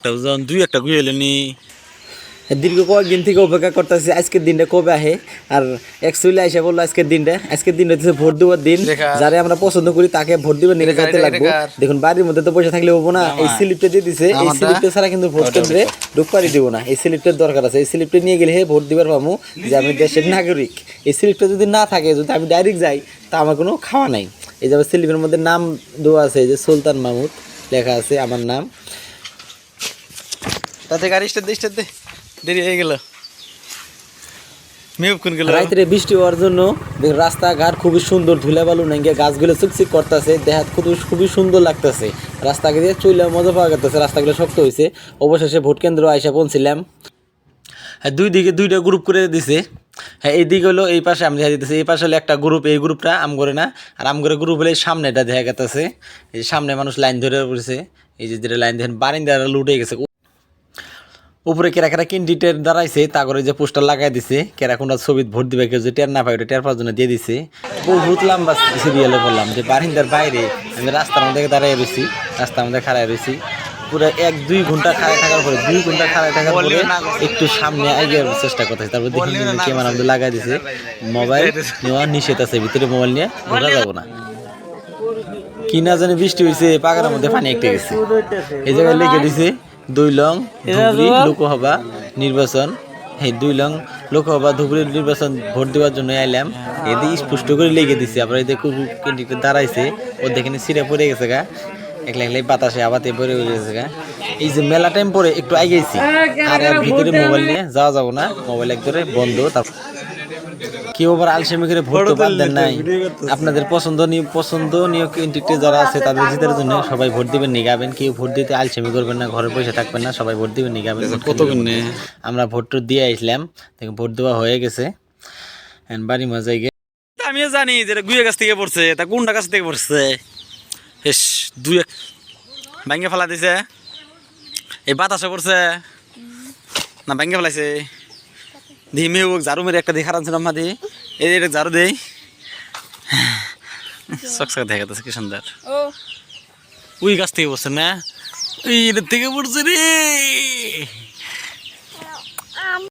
একটা ওজন দুই একটা গুই এলেনি দীর্ঘ কয়েকদিন থেকে অপেক্ষা করতেছি আজকের দিনটা কবে আহে? আর অ্যাকচুয়ালি আইসা বলল আজকের দিনটা আজকের দিনটা হচ্ছে ভোট দেওয়ার দিন। যারে আমরা পছন্দ করি তাকে ভোট দিবার নিয়ে যেতে লাগবো। দেখুন বাড়ির মধ্যে তো পয়সা থাকলে হব না। এই স্লিপটা দিয়ে দিছে এই স্লিপটা ছাড়া কিন্তু ভোট কেন্দ্রে ঢুকপারি দিব না। এই স্লিপটার দরকার আছে। এই স্লিপটা নিয়ে গেলে হে ভোট দিবার পাবো যে আমি দেশের নাগরিক। এই স্লিপটা যদি না থাকে যদি আমি ডাইরেক্ট যাই তা আমার কোনো খাওয়া নাই। এই যে আমার স্লিপের মধ্যে নাম দেওয়া আছে যে সুলতান মাহমুদ লেখা আছে আমার নাম। তাতে গাড়ি স্টার্ট দে স্টার্ট দে। দেরি হয়ে গেল। রাত্রে বৃষ্টি হওয়ার জন্য রাস্তাঘাট খুবই সুন্দর ধুলে বালু নাঙ্গে গাছগুলো চুকচিক করতেছে দেখাত খুবই খুবই সুন্দর লাগতেছে। রাস্তাকে দিয়ে চইলে মজা পাওয়া গেছে রাস্তাগুলো শক্ত হয়েছে অবশেষে ভোট কেন্দ্র আইসা পৌঁছিলাম। হ্যাঁ দুই দিকে দুইটা গ্রুপ করে দিছে। হ্যাঁ এই দিকে হলো, এই পাশে আমি দেখা দিতেছি এই পাশে হলো একটা গ্রুপ এই গ্রুপটা আম করে না। আর আম করে গ্রুপ হলে সামনেটা দেখা গেতেছে। এই সামনে মানুষ লাইন ধরে পড়েছে। এই যে যেটা লাইন দেখেন, বারিন্দারা লুটে গেছে। উপরে কেরা কেরা ক্যান্ডিডেট দাঁড়াইছে তা করে যে পোস্টার লাগাই দিছে কেরা কোনটা ছবি ভোট দিবে কেউ যে টের না পাই ওটা টের পাওয়ার জন্য দিয়ে দিছে। বহুত লম্বা সিরিয়ালে বললাম যে বারিন্দার বাইরে আমি রাস্তার মধ্যে দাঁড়িয়ে রয়েছি রাস্তার মধ্যে খাড়াই রয়েছি পুরো এক দুই ঘণ্টা খাড়াই থাকার পরে দুই ঘণ্টা খাড়াই থাকার পরে একটু সামনে এগিয়ে চেষ্টা করতেছি। তারপর দেখি ক্যামেরা মধ্যে লাগাই দিছে। মোবাইল নেওয়া নিষেধ আছে ভিতরে মোবাইল নিয়ে ঘোরা যাব না। কি না জানি বৃষ্টি হয়েছে পাকার মধ্যে পানি একটা গেছে। এই জায়গায় লিখে দিছে দুই লং ধুবড়ি লোকসভা নির্বাচন। এই দুই লং লোকসভা ধুবড়ি নির্বাচন ভোট দেওয়ার জন্য আইলাম। এদিকে স্পষ্ট করে লিখে দিছে। আবার এই দেখো ক্যান্ডিডেট দাঁড়াইছে ও দেখে সিরে পড়ে গেছে গা। একলা একলাই বাতাসে আবাতে পড়ে গেছে গা। এই যে মেলা টাইম পরে একটু আগেছি আর ভিতরে মোবাইল নিয়ে যাওয়া যাব না। মোবাইল একবারে বন্ধ। তারপর কেউ আবার আলসেমি করে ভোট বাদ দেন নাই। আপনাদের পছন্দনীয় পছন্দনীয় ক্যান্ডিডেট যারা আছে তাদের জিতের জন্য সবাই ভোট দিবেন নিগাবেন। কেউ ভোট দিতে আলসেমি করবেন না ঘরে বসে থাকবেন না সবাই ভোট দিবেন নিগাবেন কত আমরা ভোট টোট দিয়ে আসলাম। দেখুন ভোট দেওয়া হয়ে গেছে। বাড়ি মজাই গিয়ে আমিও জানি যে গুয়ে গাছ থেকে পড়ছে তা কোনটা গাছ থেকে পড়ছে। হেস দুই ভাঙ্গে ফেলা দিছে। এই বাতাসে পড়ছে। না ভাঙ্গে ফেলাইছে। দি ও হোক ঝাড়ু মেরে একটা দেখার আনছিলাম মা দি এই এটা ঝাড়ু দেই। সকসক দেখা যাচ্ছে কি সুন্দর। ওই গাছ থেকে বসছে না? ওই থেকে পড়ছে রে।